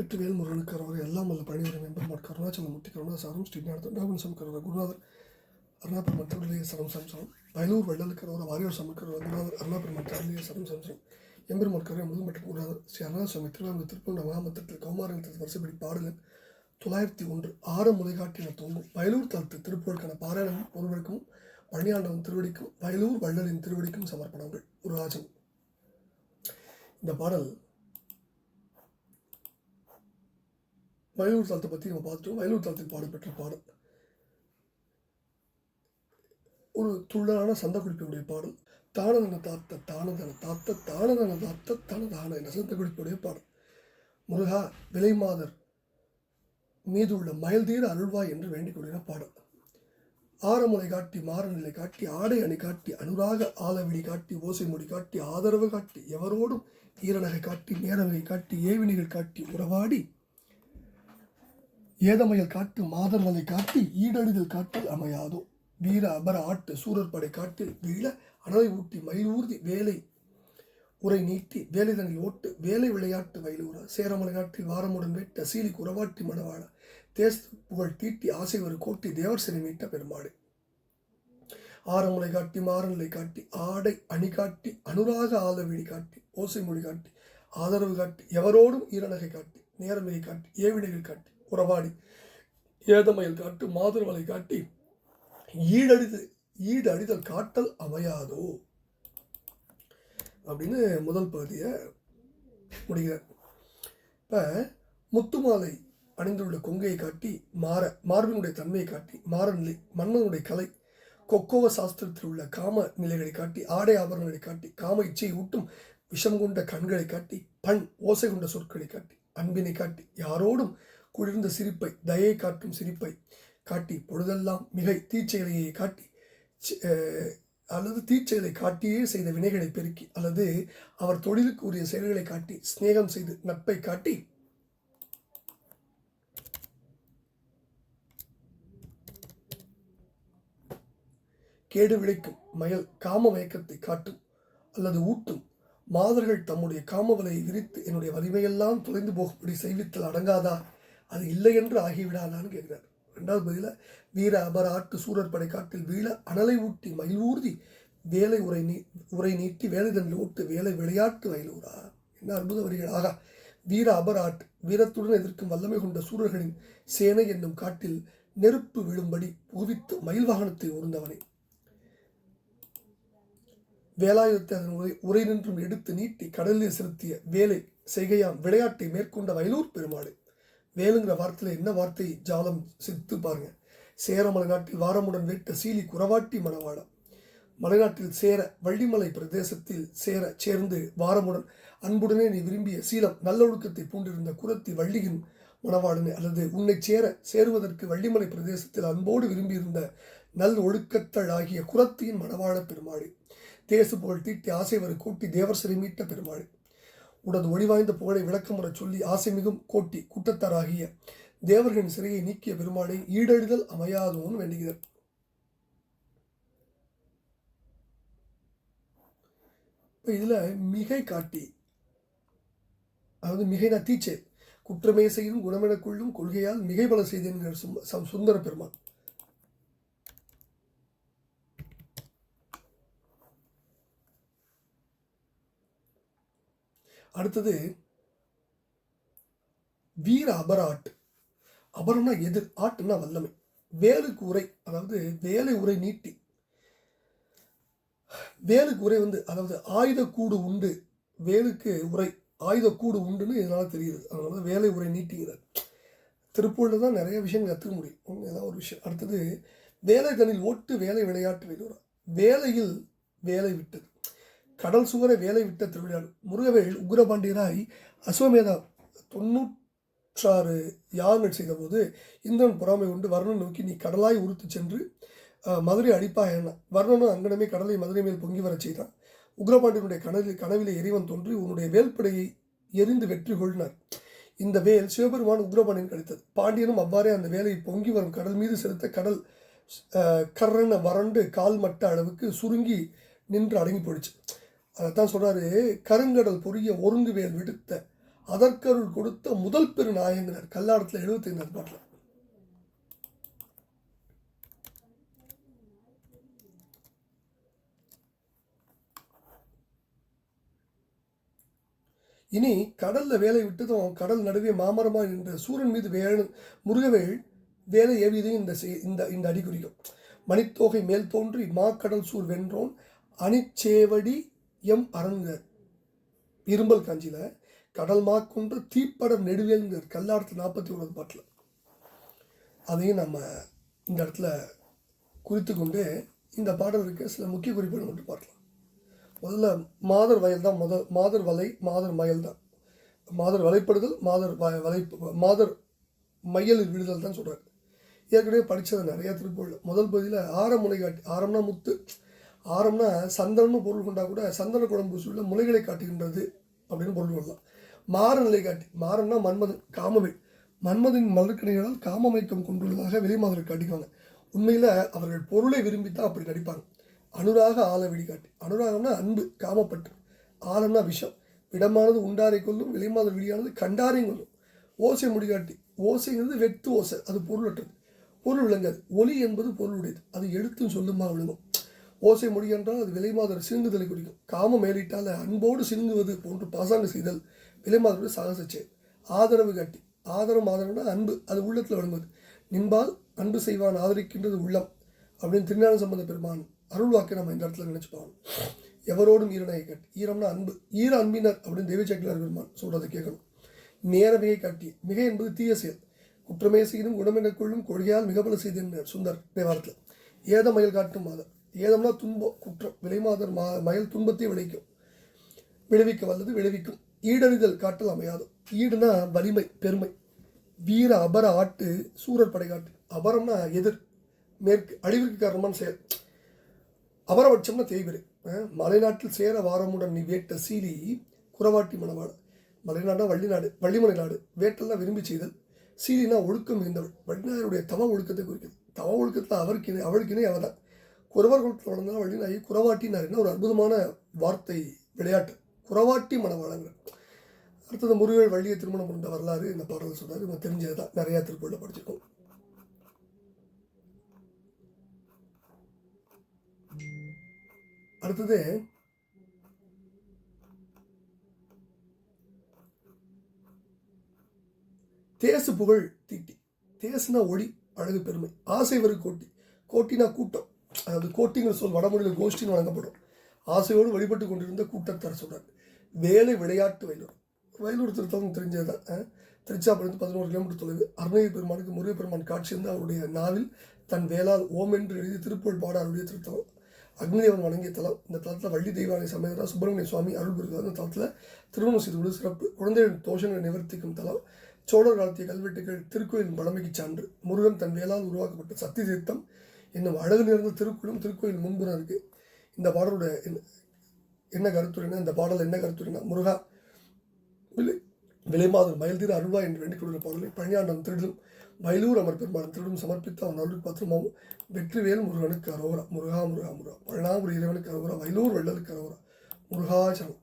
வெற்றிவேல் முருகனுக்கு அவர் எல்லாம் வல்ல பழனிவரம் எம்பெருமாட் கருணாச்சலமூர்த்தி கருணாசாரம் ஸ்ரீநாதன் டாகுன் சமக்கரவர் குருநாதர் அருணாபெருமான் திருவிழைய சரம் சம்சரம் வயலூர் வள்ளலுக்கரவர் வாரியார் சமக்கரவர் குருநாதர் அருணாபெருமான் திருவிழைய சரம் சம்சரம் எம்பெருமான் கருணை மற்றும் குருநாதர் ஸ்ரீ அருணாசுவாமி திருவாரூர் திருப்பூண்ட மகாமத்திரத்தில் கௌமாரத்தில் வரிசைப்படி பாடலன் தொள்ளாயிரத்தி ஒன்று ஆறு முளைகாட்டின தோங்கும் வயலூர் தளத்து திருப்புகழ்கான பாராயணம் பொருளுக்கும் பழனியாண்டவன் திருவடிக்கும் வயலூர் வள்ளலின் திருவடிக்கும் சமர்ப்பணங்கள். ஒரு ராஜன் இந்த பாடல் வயலூர் தளத்தை பற்றி நம்ம பார்த்துட்டோம் வயலூர் தளத்தில் பாடப்பெற்ற பாடல். ஒரு துள்ளலான சந்த குறிப்பினுடைய பாடல். தானதன தாத்த தானதன தாத்த தானதன தாத்த தனதான என்ற சந்த குறிப்புடைய பாடல். முருகா விலைமாதர் மீது உள்ள மயல்தீர அருள்வாய் என்று வேண்டிக் கொள்கிற பாடல். ஆரமுலை காட்டி மாறநிலை காட்டி ஆடை அணி காட்டி அனுராக ஆலவிழி காட்டி ஓசை மொழி காட்டி ஆதரவு காட்டி எவரோடும் ஈரநகை காட்டி நேரவகை காட்டி ஏவினிகள் காட்டி உறவாடி ஏதமையல் காட்டு மாதர்வலை காட்டி ஈடழிதல் காட்டு அமையாதோ. வீர அபர ஆட்டு சூரற்படை காட்டு காட்டில் வீழ அனலை ஊட்டி மயில் ஊர்தி வேலை உரை நீட்டி வேலைதனில் ஓட்டு வேலை விளையாட்டு வயலூரா சேரமலை காட்டில் வாரமுடன் வெட்ட சீலி குறவாட்டி மணவாள தேச புகழ் தீட்டி ஆசை ஒரு கோட்டி தேவர் சிலை மீட்ட பெருமாடு ஆரமுலை காட்டி மாறநிலை காட்டி ஆடை அணி காட்டி அனுராக ஆலவிழி காட்டி ஓசை மொழி காட்டி ஆதரவு காட்டி எவரோடும் ஈரநகை காட்டி நேரமையை காட்டி ஏவினைகள் காட்டி உறவாடி ஏதமையில் காட்டு மாதுரவலை காட்டி ஈடடிது ஈடு அடிதல் காட்டல் அமையாதோ? அப்படின்னு முதல் பகுதியை முடிகிறார் இப்போ முத்துமாலை அணிந்துள்ள கொங்கையை காட்டி மாற மார்பினுடைய தன்மையை காட்டி மாறநிலை மன்னனுடைய கலை கொக்கோவ சாஸ்திரத்தில் உள்ள காம நிலைகளை காட்டி ஆடை ஆபரணங்களை காட்டி காம இச்சையை ஊட்டும் விஷம் கொண்ட கண்களை காட்டி பண் ஓசை கொண்ட சொற்களை காட்டி அன்பினை காட்டி யாரோடும் குளிர்ந்த சிரிப்பை தயை காட்டும் சிரிப்பை காட்டி பொழுதெல்லாம் மிகை தீச்செயலையை காட்டி அல்லது தீச்செயலை காட்டியே செய்த வினைகளை பெருக்கி அல்லது அவர் தொழிலுக்கு உரிய செயல்களை காட்டி சிநேகம் செய்து நட்பை காட்டி கேடு விளைக்கும் மயல் காம மயக்கத்தை காட்டும் அல்லது ஊட்டும். மாதர்கள் தம்முடைய காமவலையை விரித்து என்னுடைய வலிமையெல்லாம் தொலைந்து போகும்படி செய்வித்தல் அடங்காதா? அது இல்லை என்று ஆகிவிடாதான்னு கேட்கிறார். ரெண்டாவது பதில வீர அபர ஆட்டு சூரர் படை காட்டில் வீழ அனலை ஊட்டி மயில் ஊர்தி வேலை உரை நீ உரை நீட்டி வேலைதனில் ஓட்டு வேலை விளையாட்டு வயலூரா என்ன அற்புத வரிகள். ஆகா வீர அபராட் வீரத்துடன் எதிர்க்கும் வல்லமை கொண்ட சூரர்களின் சேனை என்னும் காட்டில் நெருப்பு விழும்படி புகுவித்து மயில் வாகனத்தை உருந்தவனே வேலாயுதத்தை அதன் உரை உரை நின்றும் எடுத்து நீட்டி கடலில் செலுத்திய வேலை செய்கையாம் விளையாட்டை மேற்கொண்ட வயலூர் பெருமாடு வேலுங்கிற வார்த்தையில் என்ன வார்த்தை? ஜாலம் சித்து பாருங்க. சேர மலைநாட்டில் வாரமுடன் வேட்ட சீலி குறவாட்டி மணவாளம். மலைநாட்டில் சேர வள்ளிமலை பிரதேசத்தில் சேர சேர்ந்து வாரமுடன் அன்புடனே நீ விரும்பிய சீலம் நல்லொழுக்கத்தை பூண்டிருந்த குரத்தி வள்ளியின் மணவாளனே. அல்லது உன்னை சேர சேருவதற்கு வள்ளிமலை பிரதேசத்தில் அன்போடு விரும்பியிருந்த நல் ஒழுக்கத்தள் ஆகிய குரத்தியின் மணவாள பெருமாளே. தேசு புகழ் தீட்டி ஆசைவரை கூட்டி தேவர் சிறை மீட்ட பெருமாள். உனது ஒளிவாய்ந்த புகழை விளக்கமுறை சொல்லி ஆசை மிகும் கோட்டி கூட்டத்தாராகிய தேவர்களின் சிறையை நீக்கிய பெருமாளை ஈடெழுதல் அமையாதோன்னு வேண்டுகிறார். இப்போ இதில் மிகை காட்டி அதாவது மிகைனா தீச்சே குற்றமே செய்தும் குணமெனக் கொள்ளும் கொள்கையால் மிகை பல செய்தேன்கிற சுந்தர பெருமான். அடுத்தது வீர அபராட். அபரம்னா எதிர் ஆட்டுனா வல்லமை. வேலுக்கு உரை அதாவது வேலை உரை நீட்டி. வேலுக்கு உரை வந்து அதாவது ஆயுத கூடு உண்டு. வேலுக்கு உரை ஆயுத கூடு உண்டுன்னு இதனால் தெரியுது? அதனால தான் வேலை உரை நீட்டிங்கிறார் திருப்பூரில் தான் நிறைய விஷயங்கள் கற்றுக்க முடியும். ஏதாவது ஒரு விஷயம். அடுத்தது வேலை தனில் ஓட்டு வேலை விளையாட்டு வெளியூரா வேலையில் வேலை விட்டது. கடல் சுவரை வேலை விட்ட திருவிழா முருகவேல் உக்ரபாண்டியனாய் அஸ்வமேதா தொண்ணூற்றாறு யாகங்கள் செய்தபோது இந்திரன் பொறாமை கொண்டு வர்ணன் நோக்கி நீ கடலாய் உறுத்துச் சென்று மதுரை அடிப்பாய் என்ன வர்ணனும் அங்கனமே கடலை மதுரை மேல் பொங்கி வரச் செய்தான். உக்ரபாண்டியனுடைய கனவில் கனவிலே எரிவன் தோன்றி உன்னுடைய வேல்படையை எரிந்து வெற்றி கொள்ளினார் இந்த வேல் சிவபெருமான் உக்ரபாண்டியன் கிடைத்தது பாண்டியனும் அவ்வாறே அந்த வேலை பொங்கி வரும் கடல் மீது செலுத்த கடல் கர்ரனை வறண்டு கால் மட்ட அளவுக்கு சுருங்கி நின்று அடங்கி போயிடுச்சு. அதைத்தான் சொல்கிறாரு கருங்கடல் பொரிய ஒருங்கு வேல் விடுத்த அதற்கருள் கொடுத்த முதல் பெரு நாயகனர் கல்லாடத்தில் எழுபத்தைந்தாம் பாட்டில். இனி கடல்ல வேலை விட்டதும் கடல் நடுவே மாமரமாய் நின்ற சூரன் மீது வேலு முருகவேள் வேலை ஏவியதையும் இந்த இந்த இந்த அடி குறிக்கும் மணித்தோகை மேல் தோன்றி மாக்கடல் சூர் வென்றோன் அணிச்சேவடி எம் அரங்க இரும்பல் காஞ்சியில் கடல் மாக்குன்ற தீப்படர் நெடுவேலுங்கிற கல்லாடத்து நாற்பத்தி ஒன்பது பாட்டில். அதையும் நம்ம இந்த இடத்துல குறித்து கொண்டு இந்த பாடலுக்கு சில முக்கிய குறிப்புகள் மட்டும் பார்க்கலாம். முதல்ல மாதர் வயல் தான் முதல் மாதர் வலை மாதர் மயல் தான். மாதர் வலைப்படுதல் மாதர் வ வலை மாதர் மையலில் விடுதல் தான் சொல்கிறார் ஏற்கனவே படித்தது நிறையா திருப்பூரில். முதல் பகுதியில் ஆரமுனை காட்டி ஆரம்னா முத்து ஆரம்னா சந்தனம்னு பொருள் கொண்டா கூட சந்தன குழம்பு சூழல முளைகளை காட்டுகின்றது அப்படின்னு பொருள் கொள்ளலாம். மாறநிலை காட்டி மாறன்னா மன்மதன் காமவேல் மன்மதன் மலர்கணிகளால் காமமயக்கம் கொண்டுள்ளதாக வெளிமாதர் காட்டிக்குவாங்க உண்மையில் அவர்கள் பொருளை விரும்பித்தான் அப்படி நடிப்பாங்க. அனுராக ஆல விடிகாட்டி அனுராகம்னா அன்பு காமப்பட்டு ஆலம்னா விஷம். விடமானது உண்டாரை கொல்லும் வெளிமாதர் விடியானது கண்டாரையும் கொல்லும். ஓசை முடிகாட்டி ஓசைங்கிறது வெட்டு ஓசை அது பொருளற்றது. பொருள் விளங்காது ஒலி என்பது பொருளுடையது. அது எழுத்தும் சொல்லுமா விளங்கும். ஓசை மொழி என்றால் அது விலைமாதர் சினுங்குதலை குறிக்கும். காமம் மேலிட்டால் அன்போடு சினுங்குவது போன்று பாசாங்க செய்தல் விலைமாதருடைய சாகச செயல். ஆதரவு காட்டி ஆதரவு ஆதரவுனா அன்பு அது உள்ளத்தில் வழங்குவது. நின்பால் அன்பு செய்வான் ஆதரிக்கின்றது உள்ளம் அப்படின்னு திருஞான சம்பந்த பெருமான் அருள் வாக்கை நம்ம இந்த இடத்துல நினைச்சுப்பாங்க எவரோடும் ஈரனையை கட்டி ஈரம்னா அன்பு ஈர அன்பினர் அப்படின்னு தெய்வச்சக்கலார் பெருமான் சொல்றதை கேட்கணும். நேர மிகை காட்டி மிகை என்பது தீய செயல். குற்றமே செய்தும் குணமென கொள்ளும் கொள்கையால் மிகபல செய்தனர் சுந்தர் தேவாரத்தில் ஏத மயில் காட்டும் மாதர். ஏதம்னா துன்பம் குற்றம் விலைமாதர் மா மயில் துன்பத்தை விளைக்கும் விளைவிக்க வல்லது விளைவிக்கும். ஈடறிதல் காட்டல் அமையாது. ஈடுனா வலிமை பெருமை. வீர அபர ஆட்டு சூரர் படை காட்டு அபரம்னா எதிர் மேற்கு அழிவிற்கு காரணமான செயல். அபரபட்சம்னா தேய்விரை மலைநாட்டில் சேர வாரமுடன் நீ வேட்ட சீலி குறவாட்டி மணவாள் மலைநாடுனா வள்ளிநாடு வள்ளிமலை நாடு. வேட்டெல்லாம் விரும்பி செய்தல். சீலினா ஒழுக்கம் இருந்தவள். வள்ளிநாயருடைய தவ ஒழுக்கத்தை குறிக்கிறது. தவ ஒழுக்கத்தில் அவருக்கு இணை அவளுக்கு இணை அவள் தான் குறவர் குலத்தில் வளர்ந்தாலும் வள்ளிநாயி குறவாட்டினாருன்னா ஒரு அற்புதமான வார்த்தை விளையாட்டு. குறவாட்டி மனவளங்கள் அடுத்தது முருகன் வள்ளியை திருமணம் கொண்ட வரலாறு இந்த பாடல் சொன்னார் நம்ம தெரிஞ்சது தான் நிறையா திருக்குறளை படிச்சிருக்கோம். அடுத்தது தேசு புகழ் தீட்டி. தேசுனா ஒளி அழகு பெருமை. ஆசை வரு கோட்டி. கோட்டினா கூட்டம். அதாவது கோட்டிங்கிற சொல் வடமொழியில் கோஷ்டின்னு வழங்கப்படும். ஆசையோடு வழிபட்டு கொண்டிருந்த கூட்டத்தார் சொல்கிறார் வேலை விளையாட்டு வயலூர். வயலூர் திருத்தம் தெரிஞ்சது தான் திருச்சாப்பிலிருந்து பதினோரு கிலோமீட்டர் தொலைவு. அருணகிரி பெருமானுக்கு முருகப் பெருமான் காட்சி இருந்து அவருடைய நாவில் தன் வேளால் ஓம் என்று எழுதி திருப்பூர் பாட அவருடைய திருத்தலம். அக்னிதேவன் வணங்கிய தலம். இந்த தளத்தில் வள்ளி தெய்வானை சமேதரா சுப்பிரமணிய சுவாமி அருள் பெறுகிறார் இந்த தளத்தில் திருமணம் செய்து கொண்டு சிறப்பு குழந்தைகளின் தோஷங்களை நிவர்த்திக்கும் தலம். சோழர் காலத்திய கல்வெட்டுகள் திருக்கோயிலின் பழமைக்கு சான்று. முருகன் தன் வேளால் உருவாக்கப்பட்ட சக்தி தீர்த்தம் என்னும் அழகு நிறைந்த திருக்குளும் திருக்கோயில் முன்புறம் இருக்குது இந்த பாடலோட என்ன- என்ன கருத்துரைனா இந்த பாடல் என்ன கருத்துரைனா முருகா விலை விலைமாதர் மயல்தீர அருள்வா என்று வேண்டிக் கொள்கிற பாடலை பழனியாண்டம் திருடும் வயலூர் அமர் பெருமாள் திருடும் சமர்ப்பித்து அவன் அருள் பத்திரமாவும் வெற்றிவேல் முருகனுக்கு அரோரா முருகா முருகா முருகா. பழனாபுரி இறைவனுக்கு அரோரா வயலூர் வெள்ளலுக்கு அரோரா முருகாச்சரம்